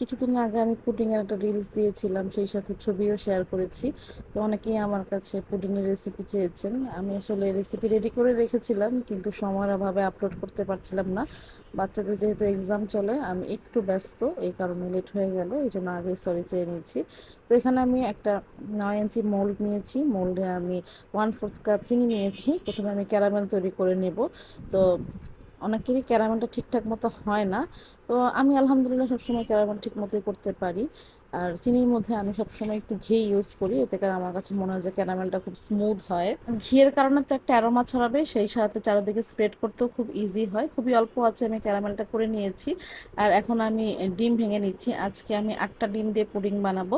কিছুদিন আগে আমি পুডিংয়ের একটা রিলস দিয়েছিলাম, সেই সাথে ছবিও শেয়ার করেছি। তো অনেকেই আমার কাছে পুডিংয়ের রেসিপি চেয়েছেন। আমি আসলে রেসিপি রেডি করে রেখেছিলাম, কিন্তু সময়ের অভাবে আপলোড করতে পারছিলাম না। বাচ্চাদের যেহেতু এক্সাম চলে, আমি একটু ব্যস্ত, এই কারণে লেট হয়ে গেল, এই জন্য আগে সরি চেয়ে নিয়েছি। তো এখানে আমি একটা নয় ইঞ্চি মোল্ড নিয়েছি মোল্ডে আমি ওয়ান ফোর্থ কাপ চিনি নিয়েছি। প্রথমে আমি ক্যারামেল তৈরি করে নেব। তো অনেকেরই ক্যারামেলটা ঠিকঠাক মতো হয় না। তো আমি আলহামদুলিল্লাহ সবসময় ক্যারামেল ঠিক মতোই করতে পারি। আর চিনির মধ্যে আমি সবসময় একটু ঘি ইউজ করি, এতে করে আমার কাছে মনে হয় যে ক্যারামেলটা খুব স্মুথ হয়। ঘিয়ের কারণে তো একটা অ্যারোমা ছড়াবে, সেই সাথে চারিদিকে স্প্রেড করতেও খুব ইজি হয়। খুবই অল্প আছে, আমি ক্যারামেলটা করে নিয়েছি। আর এখন আমি ডিম ভেঙে নিচ্ছি। আজকে আমি আটটা ডিম দিয়ে পুডিং বানাবো।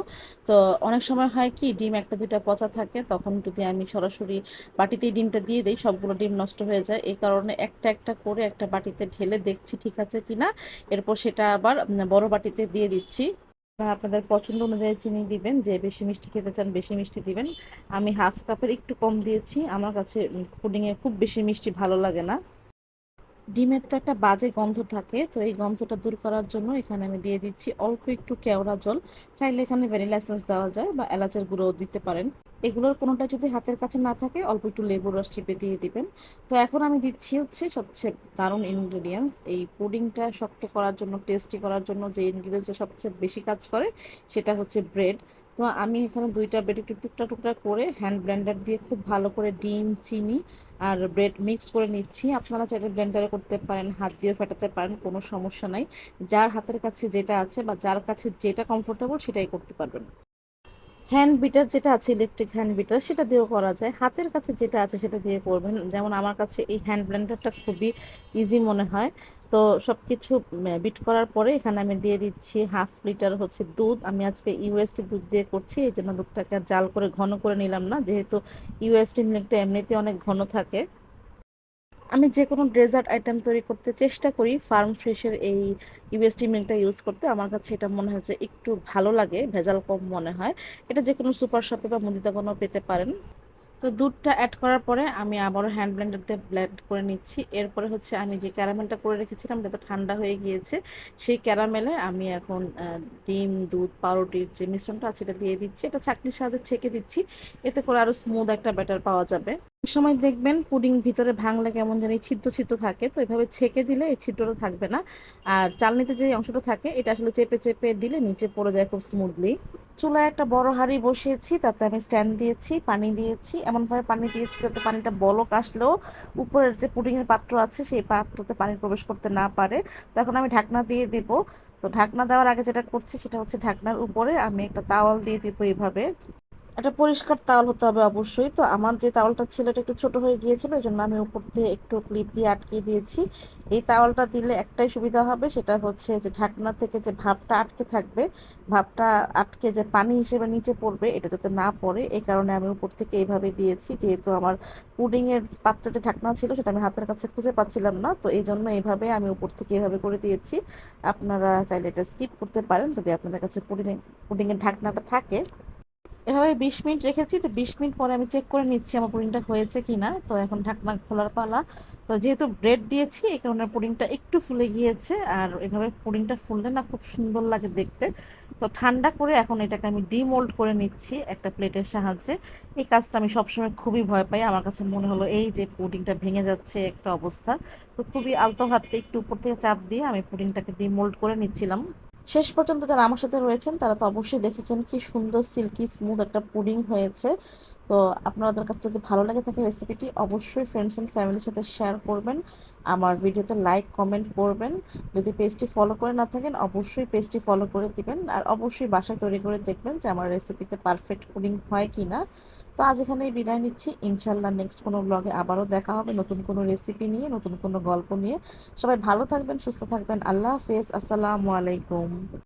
তো অনেক সময় হয় কি, ডিম একটা দুইটা পচা থাকে, তখন যদি আমি সরাসরি বাটিতেই ডিমটা দিয়ে দিই, সবগুলো ডিম নষ্ট হয়ে যায়। এই কারণে একটা একটা করে একটা বাটিতে ঢেলে দেখছি ঠিক আছে কিনা। এরপর সেটা আবার বড় বাটিতে দিয়ে দিচ্ছি। আপনারা আপনাদের পছন্দ অনুযায়ী চিনি দিবেন, যে বেশি মিষ্টি খেতে চান বেশি মিষ্টি দিবেন। আমি হাফ কাপের একটু কম দিয়েছি, আমার কাছে পুডিংয়ে খুব বেশি মিষ্টি ভালো লাগে না। ডিমের তো একটা বাজে গন্ধ থাকে, তো এই গন্ধটা দূর করার জন্য এখানে আমি দিয়ে দিচ্ছি অল্প একটু কেওড়া জল। চাইলে এখানে ভ্যানিলা এসেন্স দেওয়া যায় বা এলাচের গুঁড়োও দিতে পারেন। এগুলোর কোনোটা যদি হাতের কাছে না থাকে, অল্প একটু লেবুর রস চিপে দিয়ে দিবেন। তো এখন আমি দিচ্ছি হচ্ছে সবচেয়ে দারুণ ইনগ্রিডিয়েন্টস এই পুডিংটা শক্ত করার জন্য টেস্টি করার জন্য যে ইনগ্রিডিয়েন্টসটা সবচেয়ে বেশি কাজ করে, সেটা হচ্ছে ব্রেড তো আমি এখানে দুইটা ব্রেড একটু টুকটা টুকটা করে হ্যান্ড ব্লেন্ডার দিয়ে খুব ভালো করে ডিম, চিনি আর ব্রেড মিক্সড করে নিচ্ছি। আপনারা চাইলে ব্লেন্ডারে করতে পারেন, হাত দিয়ে ফেটাতে পারেন, কোনো সমস্যা নাই। যার হাতের কাছে যেটা আছে বা যার কাছে যেটা কমফোর্টেবল সেটাই করতে পারবেন। হ্যান্ড বিটার যেটা আছে ইলেকট্রিক হ্যান্ড বিটার সেটা দিয়েও করা যায়। হাতের কাছে যেটা আছে, সেটা দিয়ে করবেন। যেমন আমার কাছে এই হ্যান্ড ব্লেন্ডারটা খুবই ইজি মনে হয়। তো সব কিছু বিট করার পরে এখানে আমি দিয়ে দিচ্ছি হাফ লিটার হচ্ছে দুধ। আমি আজকে ইউএসটি দুধ দিয়ে করছি, এই জন্য দুধটাকে জাল করে, ঘন করে নিলাম না। যেহেতু ইউএসটি মিল্কটা এমনিতে অনেক ঘন থাকে। আমি যে কোনো ডেজার্ট আইটেম তৈরি করতে চেষ্টা করি, ফার্ম ফ্রেশের এই ইউএসটি মিল্কটা ইউজ করতে। আমার কাছে এটা মনে হয় যে একটু ভালো লাগে, ভেজাল কম মনে হয়। এটা যে কোনো সুপার শপে বা মুদিতে কোনো পেতে পারেন। তো দুধটা অ্যাড করার পরে আমি আবারও হ্যান্ড ব্লেন্ডার দিয়ে ব্লেন্ড করে নিচ্ছি। এরপরে হচ্ছে আমি যে ক্যারামেলটা করে রেখেছিলাম এটা তো ঠান্ডা হয়ে গিয়েছে, সেই ক্যারামেলে আমি এখন ডিম, দুধ, পাউরুটির যে মিশ্রণটা আছে, এটা দিয়ে দিচ্ছি। এটা চাকনির সাহায্যে ছেঁকে দিচ্ছি। এতে করে আরও স্মুথ একটা ব্যাটার পাওয়া যাবে। সময় দেখবেন পুডিং ভিতরে ভাঙলে কেমন জানি ছিদ্র ছিদ্র থাকে, তো এভাবে ছেঁকে দিলে এই ছিদ্রটা থাকবে না। আর চালনিতে যে অংশটা থাকে, এটা আসলে চেপে চেপে দিলে নিচে পড়ে যায় খুব স্মুথলি চুলায় একটা বড় হাঁড়ি বসিয়েছি, তাতে আমি স্ট্যান্ড দিয়েছি, পানি দিয়েছি। এমনভাবে পানি দিয়েছি যাতে পানিটা বলক আসলেও উপরের যে পুডিংয়ের পাত্র আছে, সেই পাত্রতে পানি প্রবেশ করতে না পারে। তখন আমি ঢাকনা দিয়ে দেব। তো ঢাকনা দেওয়ার আগে যেটা করছি, সেটা হচ্ছে ঢাকনার উপরে আমি একটা তাওয়াল দিয়ে দিব এইভাবে একটা পরিষ্কার তাওয়াল হতে হবে অবশ্যই। তো আমার যে তাওয়ালটা ছিল এটা একটু ছোট হয়ে গিয়েছিল এই জন্য আমি উপর দিয়ে একটু ক্লিপ দিয়ে আটকে দিয়েছি। এই তাওয়ালটা দিলে একটাই সুবিধা হবে, সেটা হচ্ছে যে ঢাকনা থেকে যে ভাবটা আটকে থাকবে, ভাবটা আটকে যে পানি হিসেবে নিচে পড়বে, এটা যাতে না পড়ে এই কারণে আমি উপর থেকে এইভাবে দিয়েছি। যেহেতু আমার পুডিংয়ের পাত্রে যে ঢাকনা ছিল, সেটা আমি হাতের কাছে খুঁজে পাচ্ছিলাম না, তো এই জন্য এইভাবে আমি উপর থেকে এইভাবে করে দিয়েছি। আপনারা চাইলে এটা স্কিপ করতে পারেন যদি আপনাদের কাছে পুডিং পুডিংয়ের ঢাকনাটা থাকে। এভাবে বিশ মিনিট রেখেছি, তো বিশ মিনিট পরে আমি চেক করে নিচ্ছি আমার পুডিংটা হয়েছে কি না তো এখন ঢাকনা খোলার পালা। তো যেহেতু ব্রেড দিয়েছি, এই কারণে পুডিংটা একটু ফুলে গিয়েছে। আর এভাবে পুডিংটা ফুললে না খুব সুন্দর লাগে দেখতে। তো ঠান্ডা করে এখন এটাকে আমি ডিমোল্ড করে নিচ্ছি একটা প্লেটের সাহায্যে। এই কাজটা আমি সবসময় খুবই ভয় পাই। আমার কাছে মনে হলো, এই যে পুডিংটা ভেঙে যাচ্ছে একটা অবস্থা। তো খুবই আলতো হাতে একটু উপর থেকে চাপ দিয়ে আমি পুডিংটাকে ডিমোল্ড করে নিচ্ছিলাম। শেষ পর্যন্ত যারা আমার সাথে রয়েছেন, তারা তো অবশ্যই দেখেছেন কি সুন্দর, সিল্কি স্মুথ একটা পুডিং হয়েছে। তো আপনাদের কাছে যদি ভালো লাগে থাকে রেসিপিটি অবশ্যই ফ্রেন্ডস অ্যান্ড ফ্যামিলির সাথে শেয়ার করবেন। আমার ভিডিওতে লাইক কমেন্ট করবেন। যদি পেজটি ফলো করে না থাকেন, অবশ্যই পেজটি ফলো করে দিবেন। আর অবশ্যই বাসায় তৈরি করে দেখবেন যে আমার রেসিপিতে পারফেক্ট পুডিং হয় কি না তো আজ এখানেই বিদায় নিচ্ছি। ইনশাল্লাহ নেক্সট কোনো ব্লগে আবারও দেখা হবে। নতুন কোনো রেসিপি নিয়ে, নতুন কোনো গল্প নিয়ে। সবাই ভালো থাকবেন, সুস্থ থাকবেন। আল্লাহ হাফেজ। আসসালামু আলাইকুম।